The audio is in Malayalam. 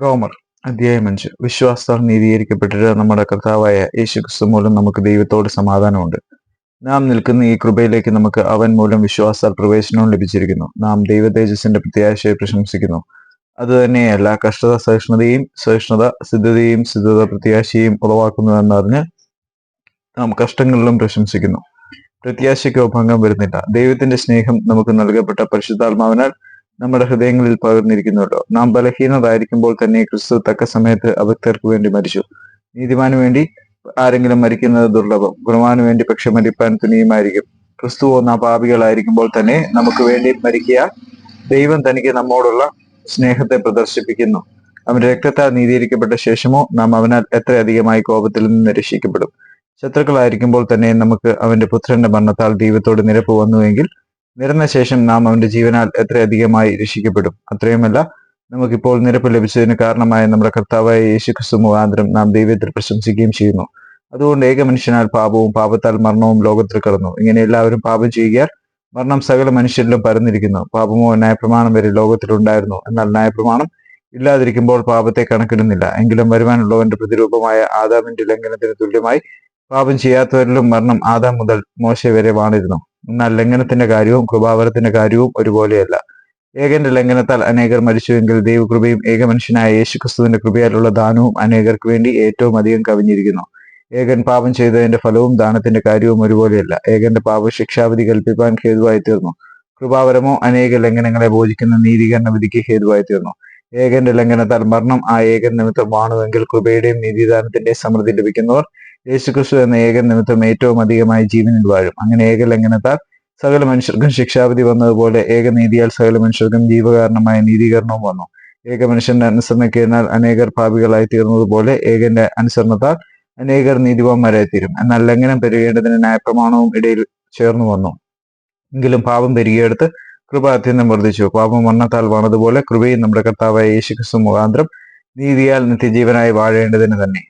റോമർ അധ്യായം അഞ്ച്. വിശ്വാസത്താൽ നീതീകരിക്കപ്പെട്ടിട്ട് നമ്മുടെ കർത്താവായ യേശു ക്രിസ്തു മൂലം നമുക്ക് ദൈവത്തോട് സമാധാനമുണ്ട്. നാം നിൽക്കുന്ന ഈ കൃപയിലേക്ക് നമുക്ക് അവൻ മൂലം വിശ്വാസത്താൽ പ്രവേശനവും ലഭിച്ചിരിക്കുന്നു. നാം ദൈവ തേജസ്സിന്റെ പ്രത്യാശയെ പ്രശംസിക്കുന്നു. അതുതന്നെയല്ല കഷ്ടത സഹിഷ്ണുതയും സഹിഷ്ണുത സിദ്ധതയും സിദ്ധത പ്രത്യാശയും ഉളവാക്കുന്നു എന്നറിഞ്ഞ് നാം കഷ്ടങ്ങളിലും പ്രശംസിക്കുന്നു. പ്രത്യാശയ്ക്കോ ഭംഗം വരുന്നില്ല. ദൈവത്തിന്റെ സ്നേഹം നമുക്ക് നൽകപ്പെട്ട പരിശുദ്ധാത്മാവിനാൽ നമ്മുടെ ഹൃദയങ്ങളിൽ പകർന്നിരിക്കുന്നുവല്ലോ നാം ബലഹീനതായിരിക്കുമ്പോൾ തന്നെ ക്രിസ്തു തക്ക സമയത്ത് അഭക്തർക്ക് വേണ്ടി മരിച്ചു. നീതിമാനു വേണ്ടി ആരെങ്കിലും മരിക്കുന്നത് ദുർലഭം. ഗുണവാനു വേണ്ടി പക്ഷെ മരിപ്പാൻ തുനിയുമായിരിക്കും. ക്രിസ്തുവോ നാം പാപികളായിരിക്കുമ്പോൾ തന്നെ നമുക്ക് വേണ്ടി മരിക്കുക ദൈവം തനിക്ക് നമ്മോടുള്ള സ്നേഹത്തെ പ്രദർശിപ്പിക്കുന്നു. അവൻ രക്തത്താൽ നീതീകരിക്കപ്പെട്ട ശേഷമോ നാം അവനാൽ എത്രയധികമായി കോപത്തിൽ നിന്ന് രക്ഷിക്കപ്പെടും. ശത്രുക്കളായിരിക്കുമ്പോൾ തന്നെ നമുക്ക് അവന്റെ പുത്രന്റെ മരണത്താൽ ദൈവത്തോട് നിരപ്പ് വന്നുവെങ്കിൽ നിരന്ന ശേഷം നാം അവന്റെ ജീവനാൽ എത്രയധികമായി രക്ഷിക്കപ്പെടും? അത്രയുമല്ല നമുക്കിപ്പോൾ നിരപ്പ് ലഭിച്ചതിന് കാരണമായ നമ്മുടെ കർത്താവായ യേശു ക്രിസ്തു മുഖാന്തരം നാം ദൈവത്തിൽ പ്രശംസിക്കുകയും ചെയ്യുന്നു. അതുകൊണ്ട് ഏക മനുഷ്യനാൽ പാപവും പാപത്താൽ മരണവും ലോകത്തിൽ കടന്നു. ഇങ്ങനെ എല്ലാവരും പാപം ചെയ്യുകയാൽ മരണം സകല മനുഷ്യരിലും പരന്നിരിക്കുന്നു. പാപമോ ന്യായപ്രമാണം വരെ ലോകത്തിലുണ്ടായിരുന്നു എന്നാൽ ന്യായപ്രമാണം ഇല്ലാതിരിക്കുമ്പോൾ പാപത്തെ കണക്കിടുന്നില്ല. എങ്കിലും വരുവാനുള്ളവന്റെ പ്രതിരൂപമായ ആദാമിന്റെ ലംഘനത്തിന് തുല്യമായി പാപം ചെയ്യാത്തവരിലും മരണം ആദാം മുതൽ മോശ വരെ വാണിരുന്നു. എന്നാൽ ലംഘനത്തിന്റെ കാര്യവും കൃപാവരത്തിന്റെ കാര്യവും ഒരുപോലെയല്ല. ഏകന്റെ ലംഘനത്താൽ അനേകർ മരിച്ചുവെങ്കിൽ ദൈവകൃപയും ഏക മനുഷ്യനായ യേശുക്രിസ്തുവിന്റെ കൃപയാലുള്ള ദാനവും അനേകർക്ക് വേണ്ടി ഏറ്റവും അധികം കവിഞ്ഞിരിക്കുന്നു. ഏകൻ പാപം ചെയ്തതിന്റെ ഫലവും ദാനത്തിന്റെ കാര്യവും ഒരുപോലെയല്ല. ഏകന്റെ പാപ ശിക്ഷാവിധി കൽപ്പിക്കാൻ ഹേതുവായി തീർന്നു കൃപാവരമോ അനേക ലംഘനങ്ങളെ ബോധിക്കുന്ന നീതീകരണ വിധിക്ക് ഹേതുവായി തീർന്നു ഏകന്റെ ലംഘനത്താൽ മരണം ആ ഏകൻ നിമിത്തം വാണുവെങ്കിൽ കൃപയുടെയും നീതിദാനത്തിന്റെയും സമൃദ്ധി ലഭിക്കുന്നവർ യേശുക്രിസ്തു എന്ന ഏകൻ നിമിത്തം ഏറ്റവും അധികമായി ജീവനിൽ വാഴും. അങ്ങനെ ഏക ലംഘനത്താൽ സകല മനുഷ്യർക്കും ശിക്ഷാവിധി വന്നതുപോലെ ഏക നീതിയാൽ സകല മനുഷ്യർക്കും ജീവകാരണമായ നീതീകരണവും വന്നു. ഏക മനുഷ്യന്റെ അനുസരണക്കേനാൽ അനേകർ പാപികളായി തീർന്നതുപോലെ ഏകന്റെ അനുസരണത്താൽ അനേകർ നീതിവാന്മാരായി തീരും. എന്നാൽ ലംഘനം പെരുകേണ്ടതിന് ന്യായപ്രമാണവും ഇടയിൽ ചേർന്നു വന്നു. എങ്കിലും പാപം പെരുകിയെടുത്ത് കൃപ അത്യന്തം വർദ്ധിച്ചു. പാപം മരണത്താൽ വന്നതുപോലെ കൃപയും നമ്മുടെ കർത്താവായ യേശുക്രിസ്തു മുഖാന്തരം നീതിയാൽ നിത്യജീവനായി വാഴേണ്ടതിന് തന്നെ.